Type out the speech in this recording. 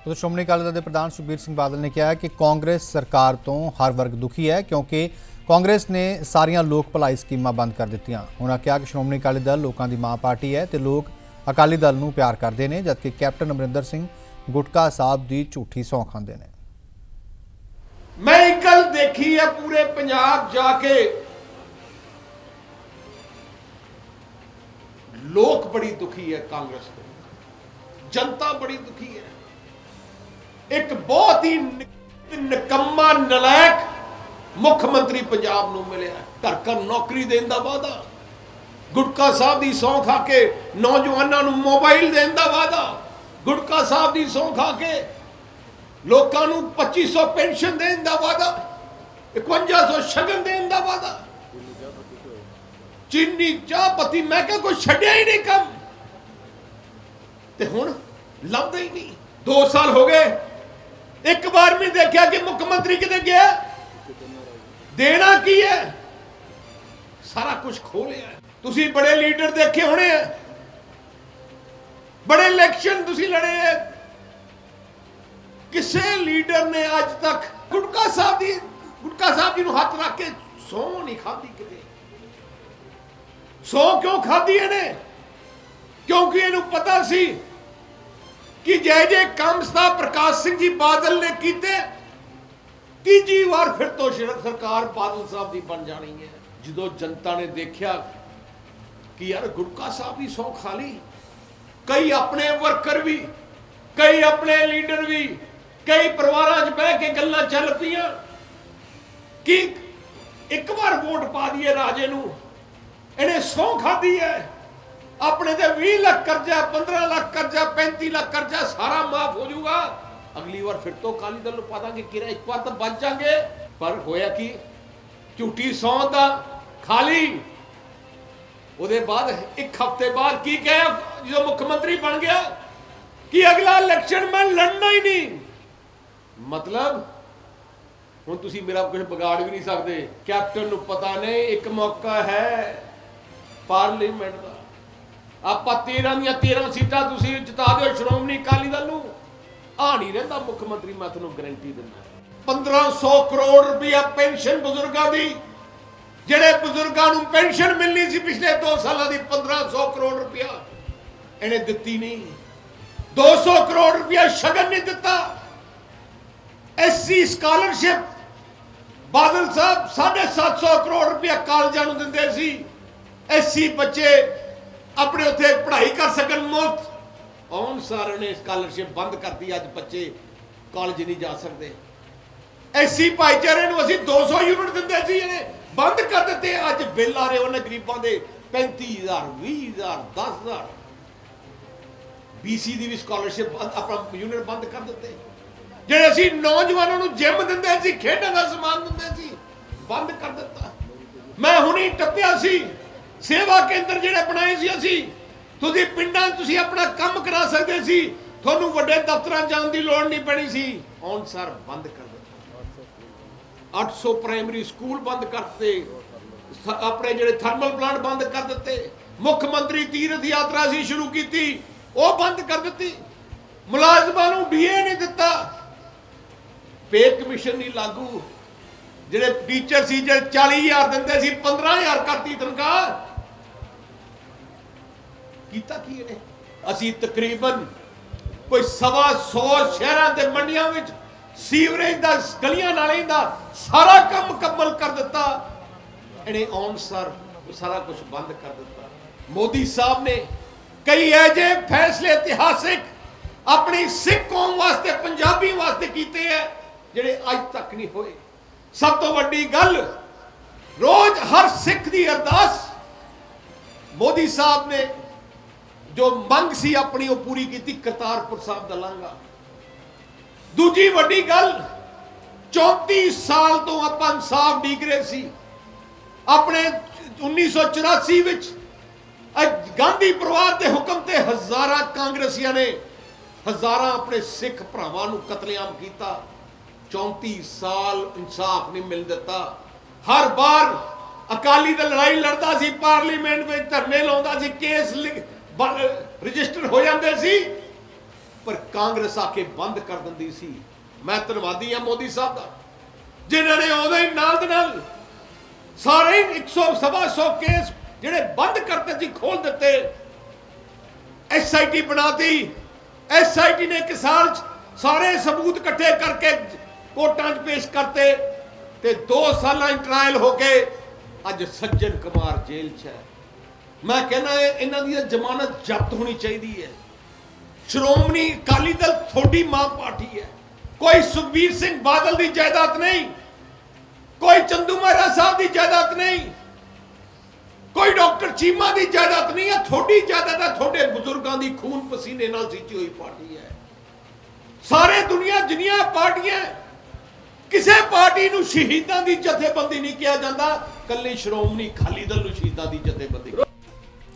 ਉਦੋਂ ਸ਼੍ਰੋਮਣੀ ਅਕਾਲੀ ਦਲ ਦੇ ਪ੍ਰਧਾਨ ਸੁਖਬੀਰ ਸਿੰਘ ਬਾਦਲ ਨੇ ਕਿਹਾ ਕਿ ਕਾਂਗਰਸ ਸਰਕਾਰ ਤੋਂ ਹਰ ਵਰਗ ਦੁਖੀ ਹੈ ਕਿਉਂਕਿ ਕਾਂਗਰਸ ਨੇ ਸਾਰੀਆਂ ਲੋਕ ਭਲਾਈ ਸਕੀਮਾਂ ਬੰਦ ਕਰ ਦਿੱਤੀਆਂ। ਉਹਨਾਂ ਕਿਹਾ ਕਿ ਸ਼੍ਰੋਮਣੀ ਅਕਾਲੀ ਦਲ ਲੋਕਾਂ ਦੀ ਮਾਂ ਪਾਰਟੀ ਹੈ ਤੇ ਲੋਕ ਅਕਾਲੀ ਦਲ ਨੂੰ ਪਿਆਰ ਕਰਦੇ ਨੇ, ਜਦਕਿ ਕੈਪਟਨ ਅਮਰਿੰਦਰ ਸਿੰਘ ਗੁਟਕਾ ਸਾਹਿਬ ਦੀ ਝੂਠੀ ਸੌਂ ਖਾਂਦੇ ਨੇ। ਮੈਂ ਇੱਕ ਗੱਲ ਦੇਖੀ ਹੈ ਪੂਰੇ ਪੰਜਾਬ ਜਾ ਕੇ। ਲੋਕ ਬੜੀ ਦੁਖੀ ਹੈ ਕਾਂਗਰਸ ਤੋਂ। ਜਨਤਾ ਬੜੀ ਦੁਖੀ ਹੈ। ਇੱਕ ਬਹੁਤ ਹੀ ਨਿਕੰਮਾ, ਨਲਾਇਕ ਮੁੱਖ ਮੰਤਰੀ ਪੰਜਾਬ ਨੂੰ ਮਿਲਿਆ। ਘਰ ਘਰ ਨੌਕਰੀ ਦੇਣ ਦਾ ਵਾਅਦਾ। ਗੁਟਕਾ ਸਾਹਿਬ ਦੀ ਸੌਂ ਖਾ ਕੇ ਨੌਜਵਾਨਾਂ ਨੂੰ ਮੋਬਾਈਲ ਦੇਣ ਦਾ ਵਾਅਦਾ। ਗੁਟਕਾ ਸਾਹਿਬ ਦੀ ਸੌਂ ਖਾ ਕੇ ਲੋਕਾਂ ਨੂੰ 2500 ਪੈਨਸ਼ਨ ਦੇਣ ਦਾ ਵਾਅਦਾ। 5100 ਸ਼ਗਨ ਦੇਣ ਦਾ ਵਾਅਦਾ। ਚੀਨੀ ਚਾਹ ਪਤੀ ਮੈਂ ਕਿਹਾ ਕੋਈ ਛੱਡਿਆ ਹੀ ਨਹੀਂ ਕੰਮ। ਤੇ ਹੁਣ ਲੱਭਦਾ ਹੀ ਨਹੀਂ। 2 ਸਾਲ ਹੋ ਗਏ। ਇੱਕ ਵਾਰ ਵੀ ਦੇਖਿਆ ਕਿ ਮੁੱਖ ਮੰਤਰੀ ਕਿਤੇ ਗਿਆ? ਦੇਣਾ ਕੀ ਹੈ? ਸਾਰਾ ਕੁਝ ਖੋ ਲਿਆ ਤੁਸੀਂ ਬੜੇ ਲੀਡਰ ਦੇਖੇ ਹੋਣੇ ਆ ਬੜੇ ਇਲੈਕਸ਼ਨ ਤੁਸੀਂ ਲੜੇ ਹੈ। ਕਿਸੇ ਲੀਡਰ ਨੇ ਅੱਜ ਤੱਕ ਗੁਟਕਾ ਸਾਹਿਬ ਦੀ ਗੁਟਕਾ ਸਾਹਿਬ ਜੀ ਨੂੰ ਹੱਥ ਰੱਖ ਕੇ ਸੌ ਨਹੀਂ ਖਾਧੀ ਕਿਤੇ। ਸੌ ਕਿਉਂ ਖਾਧੀ ਇਹਨੇ? ਕਿਉਂਕਿ ਇਹਨੂੰ ਪਤਾ ਸੀ ਕਿ ਜੇ ਜੇ ਕੰਮ ਸਤਾ ਪ੍ਰਕਾਸ਼ ਸਿੰਘ ਜੀ ਬਾਦਲ ਨੇ ਕੀਤੇ, ਤੀਜੀ ਵਾਰ ਫਿਰ ਤੋਂ ਸਰਕਾਰ ਬਾਦਲ ਸਾਹਿਬ ਦੀ ਬਣ ਜਾਣੀ ਹੈ। ਜਦੋਂ ਜਨਤਾ ਨੇ ਦੇਖਿਆ ਕਿ ਯਾਰ ਗੁਰਕਾ ਸਾਹਿਬ ਦੀ ਸੌ ਖਾ ਲਈ ਕਈ ਆਪਣੇ ਵਰਕਰ ਵੀ, ਕਈ ਆਪਣੇ ਲੀਡਰ ਵੀ, ਕਈ ਪਰਿਵਾਰਾਂ 'ਚ ਬਹਿ ਕੇ ਗੱਲਾਂ ਚੱਲ ਪਈਆਂ, ਕਿ ਇੱਕ ਵਾਰ ਵੋਟ ਪਾ ਦਈਏ ਰਾਜੇ ਨੂੰ, ਇਹਨੇ ਸੌ ਖਾਦੀ ਹੈ। ਆਪਣੇ ਤੇ 20 ਲੱਖ ਕਰਜ਼ਾ 15 ਲੱਖ ਕਰਜ਼ਾ 35 ਲੱਖ ਕਰਜ਼ਾ ਸਾਰਾ ਮਾਫ ਹੋ ਜਾਊਗਾ। ਅਗਲੀ ਵਾਰ ਫਿਰ ਤੋਂ ਕਾਲੀ ਦਲ ਨੂੰ ਪਾ ਦਾਂਗੇ ਕਿਰਾ ਇੱਕ ਵਾਰ ਤਾਂ ਬਚ ਜਾਾਂਗੇ। ਪਰ ਹੋਇਆ ਕੀ? ਝੂਠੀ ਸੌ ਤਾਂ ਖਾਲੀ। ਉਹਦੇ ਬਾਅਦ ਇੱਕ ਹਫ਼ਤੇ ਬਾਅਦ ਕੀ ਕਹਿਆ? ਜਦੋਂ ਮੁੱਖ ਮੰਤਰੀ ਬਣ ਗਿਆ, ਕਿ ਅਗਲਾ ਇਲੈਕਸ਼ਨ ਮੈਂ ਲੜਨਾ ਹੀ ਨਹੀਂ। ਮਤਲਬ, ਹੁਣ ਤੁਸੀਂ ਮੇਰਾ ਕੁਝ ਵਿਗਾੜ ਵੀ ਨਹੀਂ ਸਕਦੇ। ਕੈਪਟਨ ਨੂੰ ਪਤਾ ਨਹੀਂ, ਇੱਕ ਮੌਕਾ ਹੈ। ਪਾਰਲੀਮੈਂਟ ਦਾ। ਆਪਾਂ 13 ਦੀਆਂ 13 ਸੀਟਾਂ ਤੁਸੀਂ ਜਿਤਾ ਦਿਓ, ਸ਼੍ਰੋਮਣੀ ਅਕਾਲੀ ਦਲ ਨੂੰ। ਆ ਨਹੀਂ ਰਹਿੰਦਾ ਮੁੱਖ ਮੰਤਰੀ, ਮੈਂ ਤੁਹਾਨੂੰ ਗਾਰੰਟੀ ਦਿੰਦਾ। 1500 ਕਰੋੜ ਰੁਪਇਆ ਪੈਨਸ਼ਨ ਬਜ਼ੁਰਗਾਂ ਦੀ, ਜਿਹੜੇ ਬਜ਼ੁਰਗਾਂ ਨੂੰ ਪੈਨਸ਼ਨ ਮਿਲਣੀ ਸੀ ਪਿਛਲੇ 2 ਸਾਲਾਂ ਦੀ 1500 ਕਰੋੜ ਰੁਪਇਆ ਇਹਨੇ ਦਿੱਤੀ ਨਹੀਂ। 200 ਕਰੋੜ ਰੁਪਇਆ ਸ਼ਗਨ ਨਹੀਂ ਦਿੱਤਾ। ਐਸਸੀ ਸਕਾਲਰਸ਼ਿਪ, ਬਾਦਲ ਸਾਹਿਬ 750 ਕਰੋੜ ਰੁਪਇਆ ਕਾਲਜਾਂ ਨੂੰ ਦਿੰਦੇ ਸੀ। ਐਸਸੀ ਬੱਚੇ ਆਪਣੇ ਉੱਥੇ ਪੜ੍ਹਾਈ ਕਰ ਸਕਣ ਮੁਫਤ। ਔਨ ਸਾਰ ਨੇ ਸਕਾਲਰਸ਼ਿਪ ਬੰਦ ਕਰਤੀ ਅੱਜ ਬੱਚੇ ਕਾਲਜ ਨਹੀਂ ਜਾ ਸਕਦੇ? ਐਸੀ ਭਾਈਚਾਰੇ ਨੂੰ ਅਸੀਂ 200 ਯੂਨਿਟ ਦਿੰਦੇ ਸੀ ਇਹਨੇ, ਬੰਦ ਕਰ ਦਿੱਤੇ। ਅੱਜ ਬਿੱਲ ਆ ਰਹੇ ਉਹਨਾਂ ਗਰੀਬਾਂ ਦੇ 35000 20000 10000 ਬੀਸੀ ਦੀ ਵੀ ਸਕਾਲਰਸ਼ਿਪ ਆਪਣਾ ਯੂਨਿਟ ਬੰਦ ਕਰ ਦਿੱਤੇ। ਜਿਹੜੇ ਅਸੀਂ ਨੌਜਵਾਨਾਂ ਨੂੰ ਜਿਮ ਦਿੰਦੇ ਸੀ ਖੇਡਾਂ ਦਾ ਸਮਾਨ ਦਿੰਦੇ ਸੀ, ਬੰਦ ਕਰ ਦਿੱਤਾ। ਮੈਂ ਹੁਣੀ ਟੱਪਿਆ ਸੀ। ਸੇਵਾ ਕੇਂਦਰ ਜਿਹੜੇ ਬਣਾਏ ਸੀ ਅਸੀਂ, ਤੁਸੀਂ ਪਿੰਡਾਂ 'ਚ ਤੁਸੀਂ ਆਪਣਾ ਕੰਮ ਕਰਾ ਸਕਦੇ ਸੀ, ਤੁਹਾਨੂੰ ਵੱਡੇ ਦਫ਼ਤਰਾਂ ਜਾਣ ਦੀ ਲੋੜ ਨਹੀਂ ਪੈਣੀ ਸੀ। ਔਨ ਸਰ ਬੰਦ ਕਰ ਦਿੱਤਾ? 800 ਪ੍ਰਾਇਮਰੀ ਸਕੂਲ ਬੰਦ ਕਰਤੇ ਆਪਣੇ ਜਿਹੜੇ ਥਰਮਲ ਪਲਾਂਟ ਬੰਦ ਕਰ ਦਿੱਤੇ। ਮੁੱਖ ਮੰਤਰੀ ਤੀਰਥ ਯਾਤਰਾ ਸੀ ਸ਼ੁਰੂ ਕੀਤੀ, ਉਹ ਬੰਦ ਕਰ ਦਿੱਤੀ। ਮੁਲਾਜ਼ਮਾਂ ਨੂੰ ਡੀਏ ਨਹੀਂ ਦਿੱਤਾ। ਪੇ ਕਮਿਸ਼ਨ ਨਹੀਂ ਲਾਗੂ। ਜਿਹੜੇ ਟੀਚਰ ਸੀ, ਜਿਹੜੇ 40000 ਦਿੰਦੇ ਸੀ 15000 ਕਰਤੀ ਤਨਖਾਹ। ਕੀਤਾ ਕੀ ਇਹਨੇ? ਅਸੀਂ ਤਕਰੀਬਨ ਕੋਈ ਸਵਾ 100 ਸ਼ਹਿਰਾਂ ਦੇ ਮੰਡੀਆਂ ਵਿੱਚ ਸੀਵਰੇਜ ਦਾ, ਗਲੀਆਂ ਨਾਲੇ ਦਾ ਸਾਰਾ ਕੰਮ ਮੁਕੰਮਲ ਕਰ ਦਿੱਤਾ। ਇਹਨੇ ਔਨ ਸਰ ਸਾਰਾ ਕੁਝ ਬੰਦ ਕਰ ਦਿੱਤਾ। ਮੋਦੀ ਸਾਹਿਬ ਨੇ ਕਈ ਐਜੇ ਫੈਸਲੇ ਇਤਿਹਾਸਿਕ ਆਪਣੀ ਸਿੱਖ ਕੌਮ ਵਾਸਤੇ, ਪੰਜਾਬੀ ਵਾਸਤੇ ਕੀਤੇ ਐ ਜਿਹੜੇ ਅੱਜ ਤੱਕ ਨਹੀਂ ਹੋਏ। ਸਭ ਤੋਂ ਵੱਡੀ ਗੱਲ, ਰੋਜ਼ ਹਰ ਸਿੱਖ ਦੀ ਅਰਦਾਸ ਮੋਦੀ ਸਾਹਿਬ ਨੇ ਜੋ ਮੰਗ ਸੀ ਆਪਣੀ ਉਹ ਪੂਰੀ ਕੀਤੀ ਕਰਤਾਰਪੁਰ ਸਾਹਿਬ ਦਾ ਲਾਂਘਾ। ਦੂਜੀ ਵੱਡੀ ਗੱਲ 34 ਸਾਲ ਤੋਂ ਆਪਾਂ ਇਨਸਾਫ ਡੀਕ ਰਹੇ ਸੀ। ਆਪਣੇ 1984 ਵਿੱਚ ਗਾਂਧੀ ਪਰਿਵਾਰ ਦੇ ਹੁਕਮ ਤੇ ਹਜ਼ਾਰਾਂ ਕਾਂਗਰਸੀਆਂ ਨੇ ਹਜ਼ਾਰਾਂ ਆਪਣੇ ਸਿੱਖ ਭਰਾਵਾਂ ਨੂੰ ਕਤਲੇਆਮ ਕੀਤਾ। 34 ਸਾਲ ਇਨਸਾਫ ਨਹੀਂ ਮਿਲ ਦਿੱਤਾ। ਹਰ ਵਾਰ ਅਕਾਲੀ ਦਲ ਲੜਾਈ ਲੜਦਾ ਸੀ, ਪਾਰਲੀਮੈਂਟ ਵਿੱਚ ਧਰਨੇ ਲਾਉਂਦਾ ਸੀ, ਕੇਸ ਲਿਖ- ਰਜਿਸਟਰ ਹੋ ਜਾਂਦੇ ਸੀ, ਪਰ ਕਾਂਗਰਸ ਆ ਕੇ ਬੰਦ ਕਰ ਦਿੰਦੀ ਸੀ। ਮੈਂ ਧੰਨਵਾਦੀ ਆ ਮੋਦੀ ਸਾਹਿਬ ਦਾ, ਜਿਨ੍ਹਾਂ ਨੇ ਉਹਦੇ ਨਾਲ ਦੇ ਨਾਲ ਸਾਰੇ 100 ਸਵਾ 100 ਕੇਸ ਜਿਹੜੇ ਬੰਦ ਕਰਤੇ ਸੀ, ਖੋਲ ਦਿੱਤੇ। ਐਸਆਈਟੀ ਬਣਾਤੀ। ਐਸਆਈਟੀ ਨੇ ਇੱਕ ਸਾਲ 'ਚ ਸਾਰੇ ਸਬੂਤ ਇਕੱਠੇ ਕਰਕੇ ਕੋਰਟਾਂ 'ਚ ਪੇਸ਼ ਕਰਤੇ ਤੇ 2 ਸਾਲਾਂ 'ਚ ਟ੍ਰਾਇਲ ਹੋ ਕੇ ਅੱਜ ਸੱਜਣ ਕੁਮਾਰ ਜੇਲ੍ਹ 'ਚ ਹੈ। ਮੈਂ ਕਹਿੰਦਾ ਇਹਨਾਂ ਦੀ ਜ਼ਮਾਨਤ ਜ਼ਬਤ ਹੋਣੀ ਚਾਹੀਦੀ ਹੈ। ਸ਼੍ਰੋਮਣੀ ਅਕਾਲੀ ਦਲ ਤੁਹਾਡੀ ਮਾਂ ਪਾਰਟੀ ਹੈ। ਕੋਈ ਸੁਖਬੀਰ ਸਿੰਘ ਬਾਦਲ ਦੀ ਜਾਇਦਾਦ ਨਹੀਂ। ਕੋਈ ਚੰਦੂ ਮਹਾਰਾ ਸਾਹਿਬ ਦੀ ਜਾਇਦਾਦ ਨਹੀਂ। ਕੋਈ ਡਾਕਟਰ ਚੀਮਾ ਦੀ ਜਾਇਦਾਦ ਨਹੀਂ। ਹੈ ਤੁਹਾਡੀ ਜਾਇਦਾਦ ਹੈ, ਤੁਹਾਡੇ ਬਜ਼ੁਰਗਾਂ ਦੀ ਖੂਨ ਪਸੀਨੇ ਨਾਲ ਸੀਚੀ ਹੋਈ ਪਾਰਟੀ ਹੈ। ਸਾਰੇ ਦੁਨੀਆ ਜਿੰਨੀਆਂ ਪਾਰਟੀਆਂ ਕਿਸੇ ਪਾਰਟੀ ਨੂੰ ਸ਼ਹੀਦਾਂ ਦੀ ਜਥੇਬੰਦੀ ਨਹੀਂ ਕਿਹਾ ਜਾਂਦਾ। ਕੱਲੀ ਸ਼੍ਰੋਮਣੀ ਅਕਾਲੀ ਦਲ ਨੂੰ ਸ਼ਹੀਦਾਂ ਦੀ ਜਥੇਬੰਦੀ